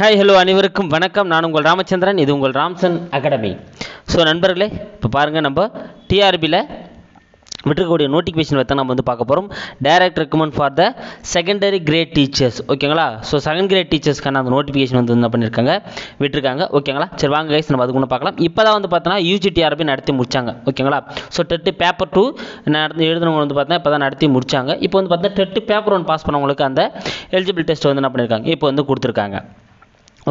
Hi hello அனைவருக்கும் வணக்கம். நான் உங்கள் ராமச்சந்திரன் இது உங்கள் ராம்சன் அகாடமி. ஸோ நண்பர்களே இப்போ பாருங்கள் நம்ம டிஆர்பியில் விட்டுருக்கக்கூடிய நோட்டிஃபிகேஷன் வைத்தா நம்ம வந்து பார்க்க போகிறோம் direct recommend for the secondary grade teachers ஓகேங்களா ஸோ செகண்ட் கிரேட் டீச்சர்ஸ்க்கான அந்த நோட்டிஃபிகேஷன் வந்து என்ன பண்ணியிருக்காங்க விட்டுருக்காங்க. ஓகேங்களா சரி வாங்க கைஸ் நம்ம அதுக்கு ஒன்று பார்க்கலாம் இப்போ தான் வந்து பார்த்தோன்னா யூஜிடிஆர்பி நடத்தி முடிச்சாங்க. ஓகேங்களா ஸோ டெட்டு பேப்பர் டூ நடந்து எழுதுனவங்க வந்து பார்த்தா இப்போ தான் நடத்தி முடிச்சாங்க. இப்போ வந்து பார்த்தா டெட்டு பேப்பர் ஒன் பாஸ் பண்ணவங்களுக்கு அந்த எலிஜிபிள் டெஸ்ட் வந்து என்ன பண்ணியிருக்காங்க இப்போ வந்து கொடுத்துருக்காங்க.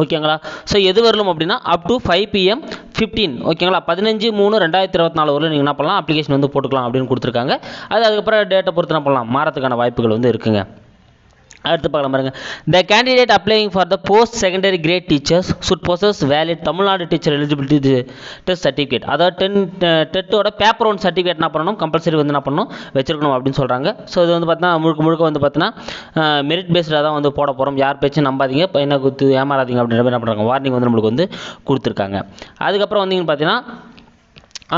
ஓகேங்களா? ஸோ எது வரலும் அப்படின்னா up to five PM fifteen ஓகேங்களா? பதினஞ்சு மூணு ரெண்டாயிரத்தி இருபத்தி நாலு வரலும் நீங்கள் என்ன பண்ணலாம்? அப்ளிகேஷன் வந்து போட்டுக்கலாம் அப்படின்னு கொடுத்துருக்காங்க. அது அதுக்கப்புறம் டேட்டை பொறுத்து என்ன பண்ணலாம்? மாறத்துக்கான வாய்ப்புகள் வந்து இருக்குங்க. அடுத்து பார்க்கலாம் பாருங்க. The candidate applying for the post secondary grade teachers should possess valid Tamil Nadu teacher eligibility test certificate அதாவது டென் டெட்டோட பேப்பர் ஒன் சர்டிஃபிகேட் என்ன பண்ணணும்? கம்பல்சரி வந்து என்ன பண்ணணும்? வச்சிருக்கணும் அப்படின்னு சொல்கிறாங்க ஸோ இது வந்து பார்த்தீங்கன்னா முழுக்க முழுக்க வந்து பார்த்தீங்கன்னா மெரிட் பேஸ்டாக தான் வந்து போட போகிறோம் யார் பேச்சும் நம்பாதீங்க. பையனை குத்து ஏமாறாதீங்க அப்படின்ற மாதிரி என்ன பண்ணுறாங்க வார்னிங் வந்து நம்மளுக்கு வந்து கொடுத்துருக்காங்க. அதுக்கப்புறம் வந்தீங்கன்னு பார்த்தீங்கன்னா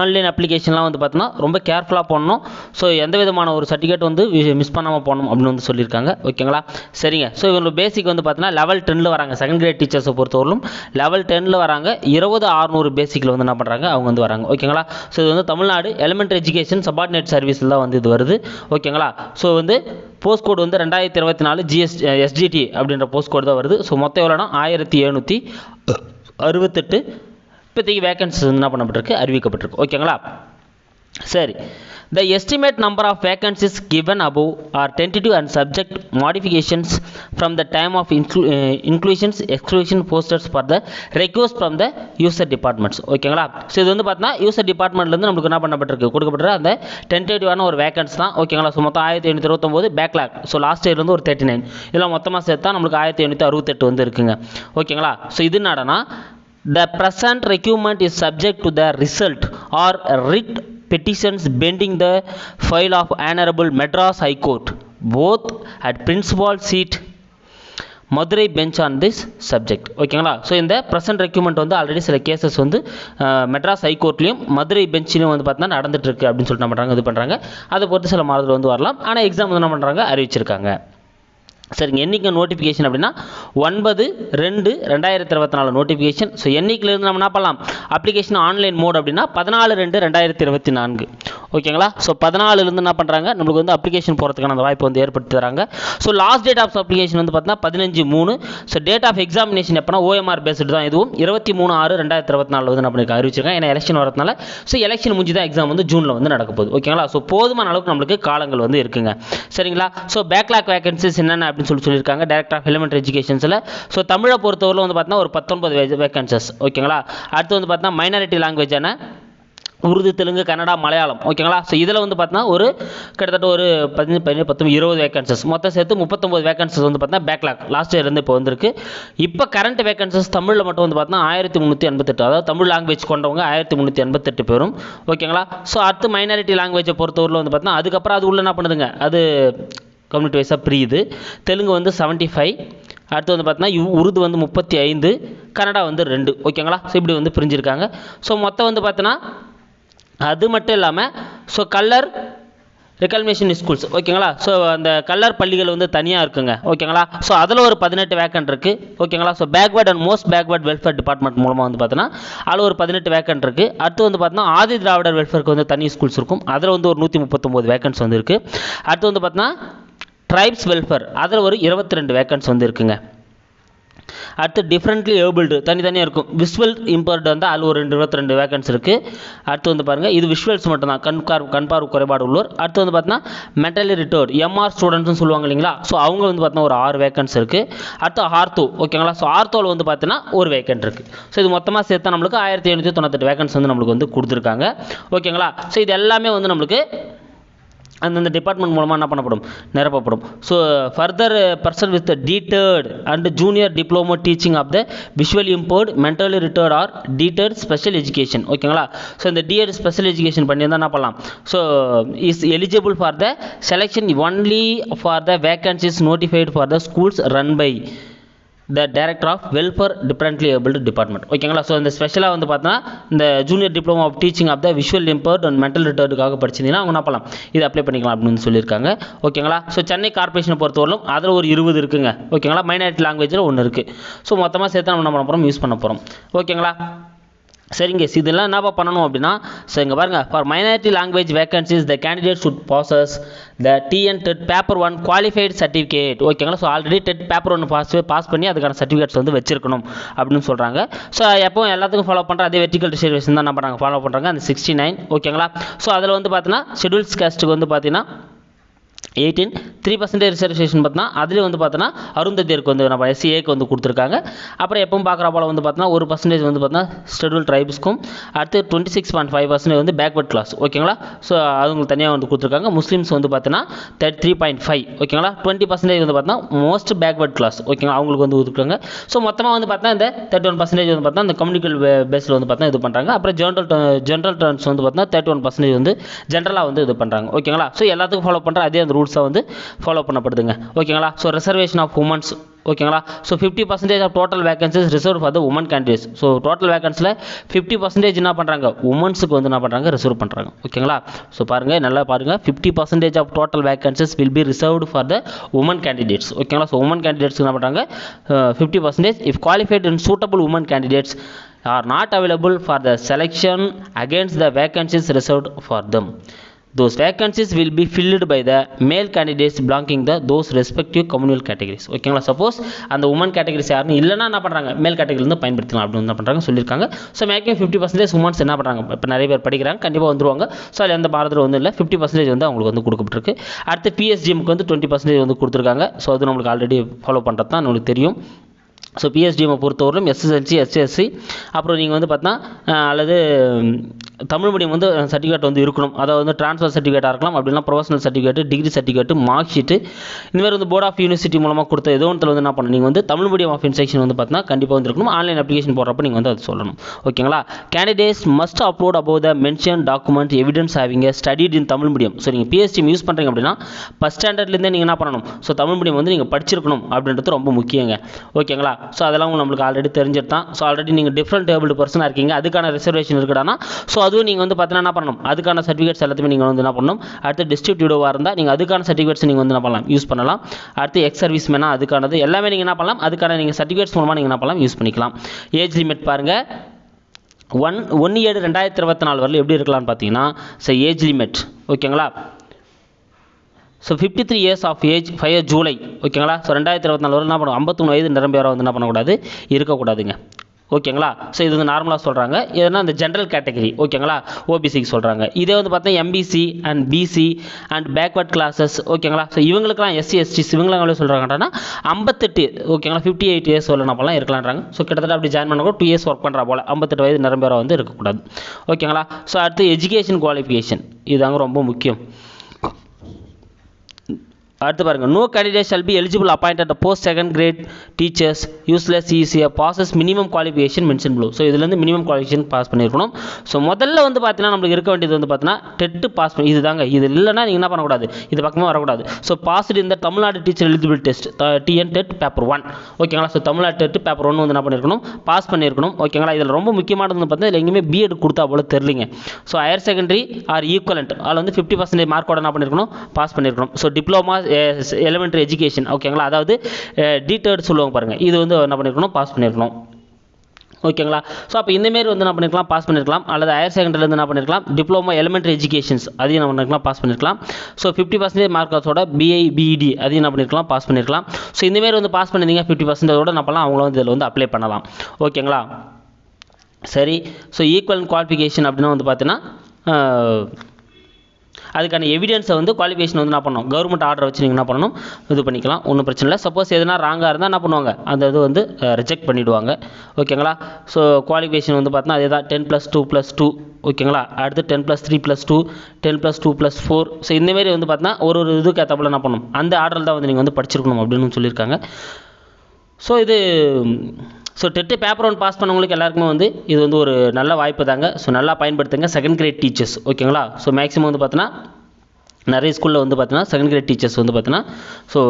ஆன்லைன் அப்ளிகேஷன்லாம் வந்து பார்த்தோன்னா ரொம்ப கேர்ஃபுல்லாக போடணும். ஸோ எந்த விதமான ஒரு சர்டிஃபிகேட் வந்து மிஸ் பண்ணாமல் போகணும் அப்படின்னு வந்து சொல்லியிருக்காங்க. ஓகேங்களா சரிங்க. ஸோ இவங்க பேசிக் வந்து பார்த்தீங்கன்னா லெவல் டெனில் வராங்க. செகண்ட் கிரேட் டீச்சர்ஸை பொறுத்தவரையிலும் லெவல் டெனில் வராங்க. இருபது ஆறுநூறு பேசிக்கில் வந்து என்ன பண்ணுறாங்க அவங்க வந்து வராங்க. ஓகேங்களா ஸோ இது வந்து தமிழ்நாடு எலிமெண்ட்ரி எஜுகேஷன் சபார்டினேட் சர்வீஸில் தான் வந்து இது வருது. ஓகேங்களா ஸோ வந்து போஸ்ட் கோடு வந்து ரெண்டாயிரத்தி இருபத்தி நாலு ஜிஎஸ் எஸ்ஜிடி அப்படின்ற போஸ்ட் கோடு தான் வருது. ஸோ மொத்தம் எவ்வளோனா ஆயிரத்தி எழுநூற்றி அறுபத்தெட்டு இப்போதைக்கு வேகன்சிஸ் என்ன பண்ணப்பட்டிருக்கு? அறிவிக்கப்பட்டிருக்கு. ஓகேங்களா? சரி. The estimate number of vacancies given above are tentative and subject modifications from the time of inclu inclusions exclusion posters for the request from the user departments ஓகேங்களா? ஸோ இது வந்து பார்த்தீங்கன்னா யூசர் டிபார்ட்மெண்ட்லேருந்து நம்மளுக்கு என்ன பண்ணப்பட்டிருக்கு? கொடுக்கப்பட்ட அந்த டென்டேட்டிவான ஒரு வேகன்ஸ் தான். ஓகேங்களா? ஸோ மொத்தம் ஆயிரத்தி எண்ணூற்றி இருபத்தொம்போது பேக்லாக் ஸோ லாஸ்ட் இயர்லேருந்து ஒரு தேர்ட்டி நைன் இதெல்லாம் மொத்தமாக சேர்த்தா நம்மளுக்கு ஆயிரத்தி எண்ணூற்றி அறுபத்தெட்டு வந்து இருக்குங்க. ஓகேங்களா? ஸோ இது என்னடனா The present requirement is subject to the result or writ petitions bending the file of Honorable Madras High Court, both at principal seat. Madurai bench on this subject ஓகேங்களா ஸோ இந்த ப்ரெசன்ட் ரெக்யூமெண்ட் வந்து already சில cases வந்து மெட்ராஸ் ஹைகோர்ட்லேயும் மதுரை பெஞ்சிலையும் வந்து பார்த்தீங்கன்னா நடந்துட்டு இருக்கு அப்படின்னு சொல்லிட்டு என்ன பண்ணுறாங்க இது பண்ணுறாங்க அதை பொறுத்து சில மாறுதல் வந்து வரலாம். ஆனால் எக்ஸாம் வந்து என்ன பண்ணுறாங்க அறிவிச்சிருக்காங்க. சரிங்க என்றைக்கு நோட்டிஃபிகேஷன் அப்படின்னா ஒன்பது ரெண்டு ரெண்டாயிரத்தி இருபத்தி நாலு நோட்டிஃபிகேஷன் ஸோ என்றைக்கிலேருந்து நம்ம என்ன பண்ணலாம்? அப்ளிகேஷன் ஆன்லைன் மோட் அப்படின்னா பதினாலு ரெண்டு ரெண்டாயிரத்தி இருபத்தி நான்கு. ஓகேங்களா? ஸோ பதினாலுலேருந்து என்ன பண்ணுறாங்க நம்மளுக்கு வந்து அப்ளிகேஷன் போகிறதுக்கான அந்த வாய்ப்பு வந்து ஏற்படுத்தி தராங்க. So last date of application வந்து பார்த்தீங்கன்னா பதினஞ்சு மூணு. ஸோ டேட் ஆஃப் எக்ஸாமினேஷன் எப்போனா ஓஎம்ஆர் பேஸ்டு தான் இதுவும். இருபத்தி மூணு ஆறு ரெண்டாயிரத்தி இருபத்தி நாலு வந்து நம்ம அறிவிச்சிருக்காங்க ஏன்னா எலெக்ஷன் வரதுனால ஸோ எலெக்ஷன் முடிஞ்சு தான் எக்ஸாம் வந்து ஜூனில் வந்து நடக்க போகுது. ஓகேங்களா? ஸோ போதுமான அளவுக்கு நம்மளுக்கு காலங்கள் வந்து இருக்குங்க. சரிங்களா? ஸோ பேக்லாக் வேகன்சிஸ் என்னென்ன அப்படின்னு சொல்லி சொல்லியிருக்காங்க. டேரக்டர் ஆஃப் எலிமெண்ட்ரி எஜுகேஷன்ஸில் ஸோ தமிழை பொறுத்தவரை வந்து பார்த்தீங்கன்னா ஒரு பத்தொன்பது வேகன்சஸ் ஓகேங்களா? அடுத்து வந்து பார்த்தீங்கன்னா மைனாரிட்டி லாங்குவேஜான உருது தெலுங்கு கன்னடா மலையாளம். ஓகேங்களா? ஸோ இதில் வந்து பார்த்தீங்கன்னா ஒரு கிட்டத்தட்ட ஒரு பதினஞ்சு பதினேழு பத்து இருபது வேகன்சஸ் மொத்தம் சேர்த்து முப்பத்தொம்பது வேகன்சஸ் வந்து பார்த்தீங்கன்னா பேக்லாக் லாஸ்ட் இயர்லேருந்து இப்போ வந்திருக்கு. இப்போ கரண்ட் வேகன்சஸ் தமிழில் மட்டும் வந்து பார்த்தீங்கன்னா ஆயிரத்தி முந்நூற்றி எண்பத்தெட்டு. அதாவது தமிழ் லாங்குவேஜ் கொண்டவங்க ஆயிரத்தி முந்நூற்றி எண்பத்தெட்டு பேரும். ஓகேங்களா? ஸோ அடுத்து மைனாரிட்டி லாங்குவேஜை பொறுத்தவரையில் வந்து பார்த்தீங்கன்னா அதுக்கப்புறம் அது உள்ள என்ன பண்ணுதுங்க? அது கம்யூனிட்டி வைஸாக பிரியுது. தெலுங்கு வந்து செவன்ட்டி ஃபைவ் அடுத்து வந்து பார்த்தீங்கன்னா உருது வந்து முப்பத்தி ஐந்து. கன்னடா வந்து ரெண்டு. ஓகேங்களா? ஸோ இப்படி வந்து பிரிஞ்சிருக்காங்க. ஸோ மொத்தம் வந்து பார்த்தீங்கன்னா அது மட்டும் இல்லாமல் ஸோ கல்லர் ரெக்கல்மேஷன் ஸ்கூல்ஸ் ஓகேங்களா ஸோ அந்த கல்லர் பள்ளிகள் வந்து தனியாக இருக்குங்க ஓகேங்களா ஸோ அதில் ஒரு பதினெட்டு வேக்கன்ட் இருக்குது ஓகேங்களா so backward and most backward welfare department மூலமாக வந்து பார்த்தீங்கன்னா அதில் ஒரு பதினெட்டு வேக்கன்ட் இருக்குது அடுத்து வந்து பார்த்தீங்கன்னா ஆதி திராவிடர் வெல்ஃபேருக்கு வந்து தனி ஸ்கூல்ஸ் இருக்கும். அதில் வந்து ஒரு நூற்றி முப்பத்தொம்போது வேக்கன்ஸ் வந்து இருக்குது அடுத்து வந்து பார்த்தீங்கன்னா ட்ரைப்ஸ் வெல்ஃபேர் அதில் ஒரு இருபத்தி ரெண்டு வேக்கன்ஸ் வந்து இருக்குங்க. அடுத்து டிஃப்ரெண்ட்லி ஏபிள்டு தனித்தனியாக இருக்கும். விஷுவல் இம்பர்டு வந்து அதில் ஒரு ரெண்டு இருபத்தி ரெண்டு வேகன்ஸ் இருக்குது அடுத்து வந்து பாருங்கள் இது விஷுவல்ஸ் மட்டும்தான். கண் கார் கண் குறைபாடு உள்ளோர். அடுத்து வந்து பார்த்தீங்கன்னா மென்டலி ரிட்டோர்ட் எம்ஆர் ஸ்டூடெண்ட்ஸ்னு சொல்லுவாங்க இல்லைங்களா? ஸோ அவங்க வந்து பார்த்தீங்கன்னா ஒரு ஆறு வேகன்ஸ் இருக்குது அடுத்து ஆர்த்தோ ஓகேங்களா ஸோ ஆர்த்தோவில் வந்து பார்த்தீங்கன்னா ஒரு வேகன்ட் இருக்குது ஸோ இது மொத்தமாக சேர்த்தா நம்மளுக்கு ஆயிரத்தி எழுநூற்றி தொண்ணூத்தெட்டு வேகன்ஸ் வந்து நம்மளுக்கு வந்து கொடுத்துருக்காங்க. ஓகேங்களா ஸோ இது எல்லாமே வந்து நம்மளுக்கு அந்தந்த டிபார்ட்மெண்ட் மூலமாக என்ன பண்ணப்படும்? நிரப்பப்படும். So further person with டீட்டர்ட் and junior diploma teaching of the visual import mentally retardant R டீட்டர்ட் special education ஓகேங்களா ஸோ இந்த டிஎட் ஸ்பெஷல் எஜுகேஷன் பண்ணியிருந்தால் என்ன பண்ணலாம்? So is eligible for the selection only for the vacancies notified for the schools run by the director of welfare differently abled department ஓகேங்களா so இந்த ஸ்பெஷலாக வந்து பார்த்தோன்னா இந்த junior diploma of teaching of the visual இம்பர்ட் and mental ரிட்டர்டுக்காக படிச்சிருந்தீங்கன்னா அவங்க என்ன பண்ணலாம்? இது அப்ளை பண்ணிக்கலாம் அப்படின்னு சொல்லியிருக்காங்க. ஓகேங்களா ஸோ சென்னை கார்பரேஷனை பொறுத்தவரையிலும் அதில் ஒரு இருபது இருக்குங்க. ஓகேங்களா மைனாரிட்டி லாங்குவேஜில் ஒன்று இருக்குது ஸோ மொத்தமாக சேர்த்து நம்ம என்ன பண்ண போகிறோம் யூஸ் பண்ண போகிறோம் ஓகேங்களா சரிங்க இதெல்லாம் என்னப்பா பண்ணணும் அப்படின்னா ஸோ இங்கே பாருங்கள் for minority language vacancies the candidate should possess the TN TET paper one qualified certificate ஓகேங்களா ஸோ ஆல்ரெடி டெட் பேப்பர் ஒன்று பாஸ் பாஸ் பண்ணி அதுக்கான சர்டிஃபிகேட்ஸ் வந்து வச்சிருக்கணும் அப்படின்னு சொல்கிறாங்க ஸோ எப்பவும் எல்லாத்துக்கும் ஃபாலோ பண்ணுற அதே வெர்டிகல் ரிசர்வேஷன் தான் என்ன பண்ணுறாங்க ஃபாலோ பண்ணுறாங்க அந்த சிக்ஸ்டி நைன் ஓகேங்களா ஸோ அதில் வந்து பார்த்தீங்கன்னா ஷெடியூல்ஸ் காஸ்ட்டுக்கு வந்து பார்த்தீங்கன்னா எயிட்டீன் த்ரீ பர்சன்டேஜ் ரிசர்வேஷன் பார்த்தோன்னா அதுலேயும் வந்து பார்த்தோன்னா அருந்ததியருக்கு வந்து நம்ம எஸ்சிஏக்கு வந்து கொடுத்துருக்காங்க. அப்புறம் எப்பவும் பார்க்குற போல வந்து பார்த்தோன்னா ஒரு பர்சன்டேஜ் வந்து பார்த்தோன்னா ஷெடியூல் ட்ரைப்ஸ்க்கும் அடுத்து twenty six point five percentage வந்து பேக்வர்ட் கிளாஸ் ஓகேங்களா ஸோ அவங்களுக்கு தனியாக வந்து கொடுத்துருக்காங்க. முஸ்லீம்ஸ் வந்து பார்த்தோன்னா தேர்ட் த்ரீ பாயிண்ட் ஃபைவ் ஓகேங்களா டுவெண்ட்டி பர்சன்டேஜ் வந்து பார்த்தோன்னா மோஸ்ட் பேக்வர்ட் கிளாஸ் ஓகேங்களா அவங்களுக்கு வந்து கொடுத்துருக்காங்க. ஸோ மொத்தமாக வந்து பார்த்தா இந்த தேர்ட்டி ஒன் பர்சன்டேஜ் வந்து பார்த்தா இந்த கம்யூனிக்கல் பேஸில் வந்து பார்த்தா இது பண்ணுறாங்க அப்புறம் ஜென்ரல் ஜென்ரல் டர்ன்ஸ் வந்து பார்த்தா தேர்ட்டி ஒன் பர்சன்டேஜ் வந்து ஜென்ரலாக வந்து இது பண்ணுறாங்க ஓகேங்களா ஸோ எல்லாத்துக்கும் ஃபாலோ பண்ணுற அதே அந்த ரூல்ஸை வந்து ஃபாலோ பண்ணப்படுதுங்க. ஓகேங்களா ஸோ ரிசர்வேஷன் ஆஃப் உமன்ஸ் ஓகேங்களா so fifty percentage of total vacancies reserve for the women candidates so total வேகன்ஸில் fifty percentage என்ன பண்ணுறாங்க உமன்ஸுக்கு வந்து என்ன பண்ணுறாங்க ரிசர்வ் பண்ணுறாங்க ஓகேங்களா ஸோ பாருங்கள் நல்லா பாருங்கள் fifty percentage of total vacancies will be reserved for the women candidates ஓகேங்களா ஸோ உமன் கேண்டிடேட்ஸ் என்ன பண்ணுறாங்க fifty percentage if qualified in suitable women candidates are not available for the selection against the vacancies reserved for them Those vacancies will be filled by the male candidates belonging the those respective communal categories. ஓகேங்களா suppose அந்த women categories யாருன்னு இல்லைனா என்ன பண்ணுறாங்க மேல் கேட்டகரியிலேருந்து பயன்படுத்தலாம். அப்படின்னு என்ன பண்ணுறாங்க சொல்லியிருக்காங்க. So maximum fifty percentage womens என்ன பண்ணுறாங்க இப்போ நிறைய பேர் படிக்கிறாங்க. கண்டிப்பாக வந்துருவாங்க. ஸோ அதில் எந்த பாரதில் வந்து இல்லை. ஃபிஃப்டி பர்சன்டேஜ் வந்து அவங்களுக்கு வந்து கொடுக்கப்பட்டிருக்கு. அடுத்து பிஎஸ்டிஎம்க்கு வந்து டுவெண்ட்டி பர்சன்டேஜ் வந்து கொடுத்துருக்காங்க. ஸோ அது நம்மளுக்கு ஆல்ரெடி ஃபாலோ பண்ணுறது தான் நம்மளுக்கு தெரியும். ஸோ பிஎஸ்டிஎம்மை பொறுத்தவரையிலும் எஸ்எஸ்எல்சி எஸ்எஸ்சி அப்புறம் நீங்கள் வந்து பார்த்தா அல்லது தமிழ் மீடியம் வந்து சர்டிஃபிகேட் வந்து இருக்கணும். அதாவது வந்து ட்ரான்ஸ்ஃபர் சர்டிஃபிகேட்டாக இருக்கலாம் அப்படின்னா professional certificate degree certificate mark sheet இந்த மாதிரி வந்து போர்ட் ஆஃப் யூனிவர்சிட்டி மூலமாக கொடுத்த ஏதோ ஒன்றில் வந்து என்ன பண்ணணும்? நீங்கள் வந்து தமிழ் மீடியம் ஆஃப் இன்ஸ்ட்ரக்ஷன் வந்து பார்த்தீங்கன்னா கண்டிப்பாக வந்து இருக்கணும். ஆன்லைன் அப்ளிகேஷன் போடுறப்ப நீங்கள் வந்து அது சொல்லணும். ஓகேங்களா candidates must upload above the mention document evidence having studied in Tamil medium so நீங்கள் பிஎஸ்டி யூஸ் பண்ணுறீங்க அப்படின்னா ஃபஸ்ட் ஸ்டாண்டர்ட்லேருந்தே நீங்கள் என்ன பண்ணணும்? ஸோ தமிழ் மீடியம் வந்து நீங்கள் படிச்சிருக்கணும் அப்படின்றது ரொம்ப முக்கியங்க. ஓகேங்களா ஸோ அதெல்லாம் நம்மளுக்கு ஆல்ரெடி தெரிஞ்சிருந்தான். தான் ஸோ ஆல்ரெடி நீங்கள் டிஃப்ரெண்ட் டேபிள் பர்சனாக இருக்கீங்க. அதுக்கான ரிசர்வேஷன் இருக்குடானா ஸோ அதுவும் நீங்கள் வந்து பார்த்தீங்கன்னா என்ன பண்ணணும்? அதுக்கான சர்டிஃபிகேட்ஸ் எல்லாத்தையுமே நீங்கள் வந்து என்ன பண்ணணும்? அடுத்து டிஸ்ட்ரிக்ட் இருந்தால் நீங்கள் அதுக்கான சர்டிஃபிகேட்ஸ் நீங்கள் வந்து என்ன பண்ணலாம்? யூஸ் பண்ணலாம். அடுத்து எக்ஸ் சர்வீஸ் மேனாக அதுக்கானது எல்லாமே நீங்கள் என்ன பண்ணலாம்? அதுக்கான நீங்கள் சர்டிஃபிகேட்ஸ் மூலமாக நீங்கள் என்ன பண்ணலாம்? யூஸ் பண்ணிக்கலாம். ஏஜ் லிமிட் பாருங்கள் ஒன் ஒன் ஏழு ரெண்டாயிரத்தி இருபத்தி நாலு வரல எப்படி இருக்கலாம்னு பார்த்தீங்கன்னா ஸோ ஏஜ் லிமிட் ஓகேங்களா so fifty three years of age five July ஓகேங்களா ஸோ ரெண்டாயிரத்தி இருபத்தி நாலு வரை என்ன பண்ணும் ஐம்பத்தொன்று வயது நிரம்பியவரை வந்து என்ன பண்ணக்கூடாது? இருக்கக்கூடாதுங்க. ஓகேங்களா? ஸோ இது வந்து நார்மலாக சொல்கிறாங்க இதுனா இந்த ஜென்ரல் கேட்டகரி ஓகேங்களா? ஓபிசிக்கு சொல்கிறாங்க இதே வந்து பார்த்தா MBC and BC and backward classes ஓகேங்களா? ஸோ இவங்களுக்குலாம் எஸ்சி எஸ்டிஸ் இவங்களாம் எவ்வளோ சொல்கிறாங்கன்னா ஐம்பத்தெட்டு ஓகேங்களா? ஃபிஃப்டி எயிட் இயர்ஸ் உள்ள நம்ம இருக்கலான்றாங்க ஸோ கிட்டத்தட்ட அப்படி ஜாயின் பண்ண கூட டூ இயர்ஸ் ஒர்க் பண்ணுறா போல். ஐம்பத்தெட்டு வயது நிரம்பேற வந்து இருக்கக்கூடாது. ஓகேங்களா? ஸோ அடுத்து எஜுகேஷன் குவாலிஃபிகேஷன் இதுதாங்க ரொம்ப முக்கியம். அடுத்து பாருங்கள் no candidate shall be eligible appointed post second grade teachers useless ஈஸியாக passes minimum qualification mention below so இதுலேருந்து மினிமம் குவாலிஃபிகேஷன் பாஸ் பண்ணியிருக்கணும். ஸோ முதல்ல வந்து பார்த்தீங்கன்னா நம்மளுக்கு இருக்க வேண்டியது வந்து பார்த்தீங்கன்னா டெட்டு பாஸ் பண்ணி இதுதாங்க. இது இல்லைன்னா நீங்கள் என்ன பண்ணக்கூடாது? இது பக்கமாக வரக்கூடாது. ஸோ பாஸ்டு இந்த Tamil Nadu teacher eligible test TN TET paper one ஓகேங்களா so Tamil Nadu TET paper one வந்து என்ன பண்ணியிருக்கணும் பாஸ் பண்ணியிருக்கணும் ஓகேங்களா இதில் ரொம்ப முக்கியமானது வந்து பார்த்தீங்கன்னா இதில் எங்கேயுமே பிஎட் கொடுத்தா போல தெரிலிங்க so higher secondary or equivalent அதில் வந்து ஃபிஃப்டி பர்சன்டேஜ் மார்க்கோட என்ன பண்ணியிருக்கணும் பாஸ் பண்ணியிருக்கணும் ஸோ டிப்ளமா எலிமெண்ட்ரி எஜுகேஷன் ஓகேங்களா அதாவது eh, டீட்டர்ட் சொல்லுவாங்க பாருங்கள் இது வந்து என்ன பண்ணியிருக்கணும் பாஸ் பண்ணியிருக்கணும் ஓகேங்களா ஸோ அப்போ இந்தமாரி வந்து என்ன பண்ணிருக்கலாம்? பாஸ் பண்ணிருக்கலாம். அல்லது ஹையர் செகண்டரிலேருந்து என்ன பண்ணிருக்கலாம்? டிப்ளமோ எலிமெண்ட்ரி எஜுகேஷன்ஸ் அதையும் என்ன பண்ணிருக்கலாம்? பாஸ் பண்ணிருக்கலாம். ஸோ ஃபிஃப்டி பர்சன்டேஜ் மார்க்கஸோட பிஐ பிஇடி அதையும் என்ன பண்ணிருக்கலாம்? பாஸ் பண்ணிருக்கலாம். ஸோ இந்தமாரி வந்து பாஸ் பண்ணிருந்தீங்க ஃபிஃப்டி பர்சன்டேஜோட என்ன பண்ணலாம் அவங்கள வந்து இதில் வந்து அப்ளை பண்ணலாம். ஓகேங்களா சரி. ஸோ ஈக்குவல் குவாலிஃபிகேஷன் அப்படின்னா வந்து பார்த்தீங்கன்னா eh, அதுக்கான எவிடன்ஸை வந்து குவாலிஃபிகேஷன் வந்து என்ன பண்ணணும்? கவர்மெண்ட் ஆர்டர் வச்சு நீங்கள் என்ன பண்ணணும்? இது பண்ணிக்கலாம். ஒன்றும் பிரச்சனை இல்லை. சப்போஸ் எதுனா ராங்காக இருந்தால் என்ன பண்ணுவாங்க? அந்த இது வந்து ரிஜெக்ட் பண்ணிவிடுவாங்க ஓகேங்களா ஸோ குவாலிஃபிகேஷன் வந்து பார்த்தீங்கன்னா அதே தான். Ten plus two plus two ஓகேங்களா அடுத்து ten plus three plus two ten plus two plus four so இந்தமாரி வந்து பார்த்தீங்கன்னா ஒரு ஒரு இதுக்கு ஏற்றப்பல என்ன பண்ணணும்? அந்த ஆர்டரில் தான் வந்து நீங்கள் வந்து படிச்சிருக்கணும் அப்படின்னு சொல்லியிருக்காங்க. ஸோ இது so TET paper one pass பண்ணவங்களுக்கு எல்லாருக்குமே வந்து இது வந்து ஒரு நல்ல வாய்ப்பு தாங்க. ஸோ நல்லா பயன்படுத்துங்க. செகண்ட் கிரேட் டீச்சர்ஸ் ஓகேங்களா ஸோ மேக்ஸிமம் வந்து பார்த்தீங்கன்னா நிறைய ஸ்கூலில் வந்து பார்த்தீங்கன்னா செகண்ட் கிரேட் டீச்சர்ஸ் வந்து பார்த்தீங்கன்னா ஸோ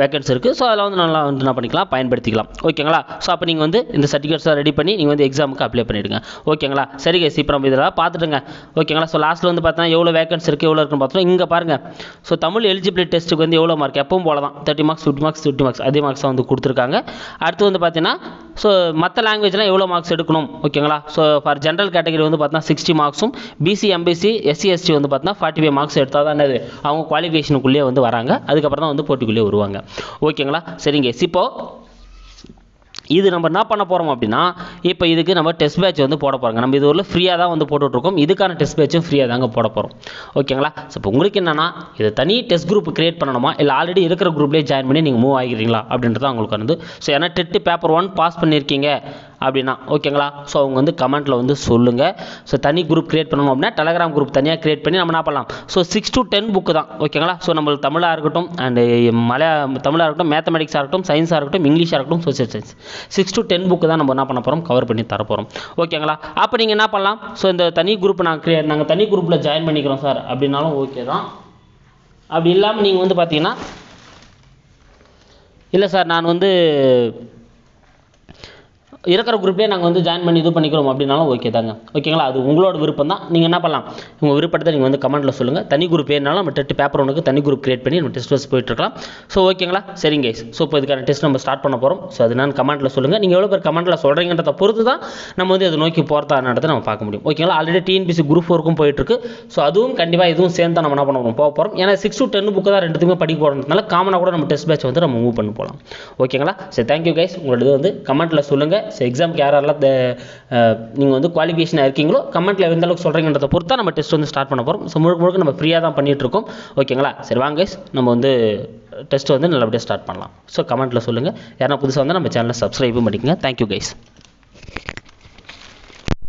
வேக்கன்ஸ் இருக்குது ஸோ அதெல்லாம் வந்து நல்லா வந்து என்ன பண்ணிக்கலாம் பயன்படுத்திக்கலாம். ஓகேங்களா ஸோ அப்போ நீங்கள் வந்து இந்த சர்டிஃபிகேட்ஸாக ரெடி பண்ணி நீங்கள் வந்து எக்ஸாமுக்கு அப்ளை பண்ணிவிடுங்க ஓகேங்களா சரி கேஸ் இப்போ நம்ம இதெல்லாம் பார்த்துட்டுங்க. ஓகேங்களா ஸோ லாஸ்ட்டில் வந்து பார்த்தீங்கன்னா எவ்வளோ வேக்கன்ஸ் இருக்குது எவ்வளோ இருக்குன்னு பார்த்தோம் இங்கே பாருங்கள் ஸோ தமிழ் எலிஜிபிலிட்டி டெஸ்ட்டுக்கு வந்து எவ்வளோ மார்க் எப்பவும் போல தான் thirty marks fifty marks fifty marks அதே மார்க்ஸ் வந்து கொடுத்துருக்காங்க. அடுத்து வந்து பார்த்தீங்கன்னா ஸோ மற்ற லாங்குவேஜ்லாம் எவ்வளோ மார்க்ஸ் எடுக்கணும்? ஓகேங்களா ஸோ ஃபார் ஜென்ரல் கேட்டகரி வந்து பார்த்தீங்கன்னா சிக்ஸ்டி மார்க்ஸும் பிசி எம்பிசி எஸ்சி எஸ்டி வந்து பார்த்தீங்கன்னா ஃபார்ட்டி ஃபைவ் மார்க்ஸ் எடுத்தால் தான் என்னது? அவங்க குவாலிஃபிகேஷனுக்குள்ளேயே வந்து வராங்க. அதுக்கப்புறம் தான் வந்து போட்டிக்குள்ளேயே வருவாங்க. ஓகேங்களா? சரிங்க. இப்போ இது நம்ம என்ன பண்ண போகிறோம் அப்படின்னா இப்போ இதுக்கு நம்ம டெஸ்ட் பேட்ச் வந்து போட போகிறோங்க நம்ம இது ஒரு ஃப்ரீயாக தான் வந்து போட்டுட்ருக்கோம். இதுக்கான டெஸ்ட் பேட்சும் ஃப்ரீயாக தாங்க போட போகிறோம் ஓகேங்களா? ஸோ இப்போ உங்களுக்கு என்னென்னா இது தனி டெஸ்ட் குரூப் கிரியேட் பண்ணணுமா? இல்லை ஆல்ரெடி இருக்கிற குரூப்லேயே ஜாயின் பண்ணி நீங்கள் மூவ் ஆகிக்கிறீங்களா அப்படின்றது உங்களுக்கு வந்து. ஸோ ஏன்னா டெட்டு பேப்பர் ஒன் பாஸ் பண்ணியிருக்கீங்க. அப்படின்னா ஓகேங்களா? ஸோ அவங்க வந்து கமெண்ட்டில் வந்து சொல்லுங்கள் ஸோ தனி குரூப் க்ரியேட் பண்ணணும் அப்படின்னா டெலகிராம் குரூப் தனியாக கிரியேட் பண்ணி நம்ம என்ன பண்ணலாம்? So six to ten book தான் ஓகேங்களா? ஸோ நம்மளுக்கு தமிழாக இருக்கட்டும் அண்டு மலையா தமிழாக இருக்கட்டும் மேத்தமெட்டிக்ஸாக இருக்கட்டும் சயின்ஸாக இருக்கட்டும் இங்கிலீஷாக இருக்கட்டும் social science six to ten book தான் நம்ம என்ன பண்ண போகிறோம் கவர் பண்ணி தர போகிறோம் ஓகேங்களா? அப்போ நீங்கள் என்ன பண்ணலாம்? ஸோ இந்த தனி குரூப் நாங்கள் க்ரியேட் நாங்கள் தனி குரூப்பில் ஜாயின் பண்ணிக்கிறோம் சார் அப்படின்னாலும் ஓகே தான். அப்படி இல்லாமல் நீங்கள் வந்து பார்த்தீங்கன்னா இல்லை சார் நான் வந்து இருக்கிற குரூப்லேயே நாங்கள் வந்து ஜாயின் பண்ணி இது பண்ணிக்கிறோம் அப்படின்னாலும் ஓகே தாங்க. ஓகேங்களா அது உங்களோட விருப்பம் தான் நீங்கள் என்ன பண்ணலாம்? உங்கள் விருப்பத்தை நீங்கள் வந்து கமெண்ட்டில் சொல்லுங்கள் தனி குரூப் ஏறினாலும் நம்ம டெட்டு பேப்பர் ஒன்றுக்கு தனி குரூப் கிரியேட் பண்ணி நம்ம டெஸ்ட் வச்சு போயிட்டுருக்கலாம் ஸோ ஓகேங்களா சரிங்க guys. ஸோ இப்போ இதுக்கான டெஸ்ட் நம்ம ஸ்டார்ட் பண்ண போகிறோம் ஸோ அது நான் கமெண்ட்டில் சொல்லுங்கள் நீங்கள் எவ்வளோ பேர் கமெண்ட்டில் சொல்கிறீங்கன்றத பொறுத்து தான் நம்ம வந்து அதை நோக்கி போகிறதான்றதை நம்ம பார்க்க முடியும். ஓகேங்களா ஆல்ரெடி டிஎன்பிசி குரூப் ஃபோருக்கும் போயிட்டுருக்கு ஸோ அதுவும் கண்டிப்பாக இதுவும் சேர்ந்து தான் நம்ம என்ன பண்ண போக போகிறோம் ஏன்னா சிக்ஸ் டு டென் புக்கு தான் ரெண்டுத்துக்குமே படிக்க போகிறதுனால காமனாக கூட நம்ம டெஸ்ட் பேட்ச் வந்து நம்ம மூவ் பண்ணி போகலாம். ஓகேங்களா சரி தேங்க்யூ கைஸ் உங்களோட இது வந்து கமெண்ட்டில் சொல்லுங்கள் ஸோ எக்ஸாமுக்கு யாரெல்லாம் uh, நீங்கள் வந்து குவாலிஃபிகேஷனாக இருக்கீங்களோ கமெண்ட்டில் எந்த அளவுக்கு சொல்கிறீங்கன்றத பொறுத்து தான் நம்ம டெஸ்ட் வந்து ஸ்டார்ட் பண்ண போகிறோம் ஸோ முழுக்க முழுக்க நம்ம ஃப்ரீயாக தான் பண்ணிகிட்ருக்கோம் இருக்கோம். ஓகேங்களா சரி வாங்க நம்ம வந்து uh, டெஸ்ட் வந்து நல்லபடியாக ஸ்டார்ட் பண்ணலாம். ஸோ கமெண்ட்டில் சொல்லுங்கள் யாரா புதுசாக வந்து நம்ம சேனலை சப்ஸ்கிரைபும் பண்ணிக்கங்க. Thank you guys